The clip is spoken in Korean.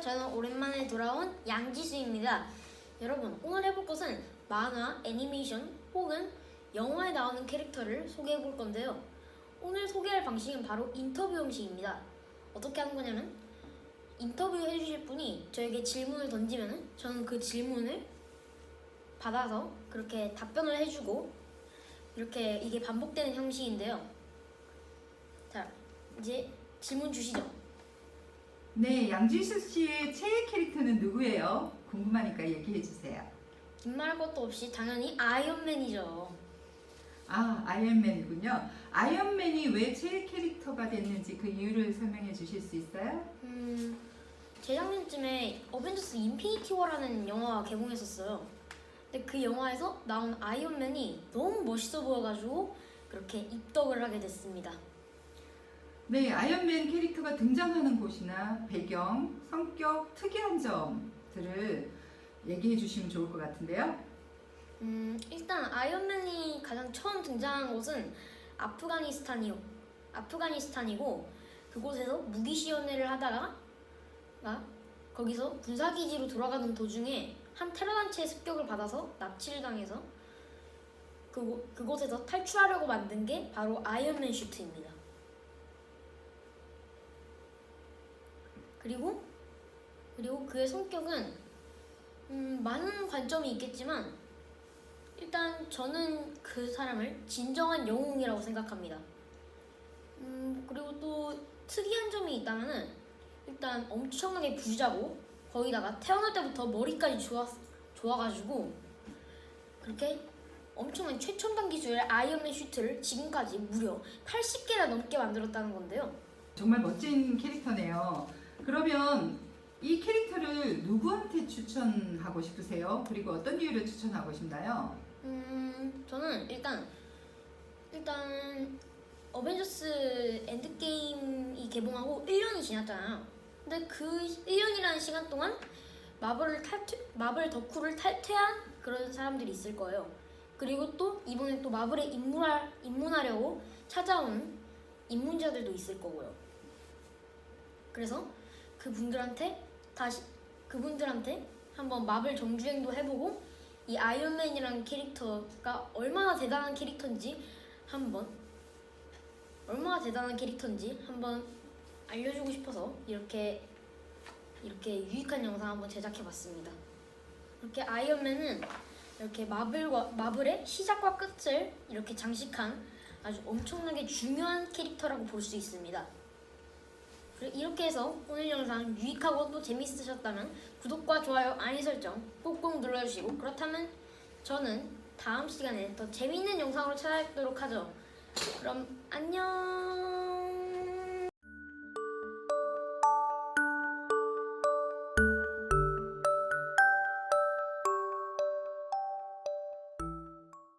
저는 오랜만에 돌아온 양지수입니다. 여러분, 오늘 해볼 것은 만화, 애니메이션 혹은 영화에 나오는 캐릭터를 소개해 볼 건데요. 오늘 소개할 방식은 바로 인터뷰 형식입니다. 어떻게 하는 거냐면 인터뷰 해주실 분이 저에게 질문을 던지면은 저는 그 질문을 받아서 그렇게 답변을 해주고 이렇게 이게 반복되는 형식인데요. 자, 이제 질문 주시죠. 네, 양지수 씨의 최애 캐릭터는 누구예요? 궁금하니까 얘기해 주세요. 긴 말할 것도 없이 당연히 아이언맨이죠. 아, 아이언맨이군요. 아이언맨이 왜 최애 캐릭터가 됐는지 그 이유를 설명해 주실 수 있어요? 음, 재작년쯤에 어벤져스 인피니티 워라는 영화가 개봉했었어요. 근데 그 영화에서 나온 아이언맨이 너무 멋있어 보여가지고 그렇게 입덕을 하게 됐습니다. 네, 아이언맨 캐릭터가 등장하는 곳이나 배경, 성격, 특이한 점들을 얘기해 주시면 좋을 것 같은데요. 음, 일단 아이언맨이 가장 처음 등장한 곳은 아프가니스탄이요. 아프가니스탄이고 그곳에서 무기 시연회를 하다가 가 거기서 군사 기지로 돌아가는 도중에 한 테러 단체의 습격을 받아서 납치를 당해서 그곳, 그곳에서 탈출하려고 만든 게 바로 아이언맨 슈트입니다. 그리고 그리고 그의 성격은 음, 많은 관점이 있겠지만 일단 저는 그 사람을 진정한 영웅이라고 생각합니다. 음, 그리고 또 특이한 점이 있다면은 일단 엄청나게 부자고 거기다가 태어날 때부터 머리까지 좋아 좋아가지고 그렇게 엄청난 최첨단 기술의 아이언맨 슈트를 지금까지 무려 80개나 넘게 만들었다는 건데요. 정말 멋진 캐릭터네요. 그러면 이 캐릭터를 누구한테 추천하고 싶으세요? 그리고 어떤 이유로 추천하고 싶나요? 음, 저는 일단 일단 어벤져스 엔드게임이 개봉하고 1년이 지났잖아요. 근데 그 1년이라는 시간 동안 마블을 탈퇴 마블 덕후를 탈퇴한 그런 사람들이 있을 거예요. 그리고 또 이번에 또 마블에 입문하, 입문하려고 찾아오는 입문자들도 있을 거고요. 그래서 그분들한테 다시 그분들한테 한번 마블 정주행도 해보고 이 아이언맨이라는 캐릭터가 얼마나 대단한 캐릭터인지 한번 얼마나 대단한 캐릭터인지 한번 알려주고 싶어서 이렇게 이렇게 유익한 영상 한번 제작해봤습니다. 이렇게 아이언맨은 이렇게 마블과 마블의 시작과 끝을 이렇게 장식한 아주 엄청나게 중요한 캐릭터라고 볼 수 있습니다. 이렇게 해서 오늘 영상 유익하고 또 재밌으셨다면 구독과 좋아요, 알림 설정 꼭꼭 눌러주시고 그렇다면 저는 다음 시간에 더 재밌는 영상으로 찾아뵙도록 하죠. 그럼 안녕.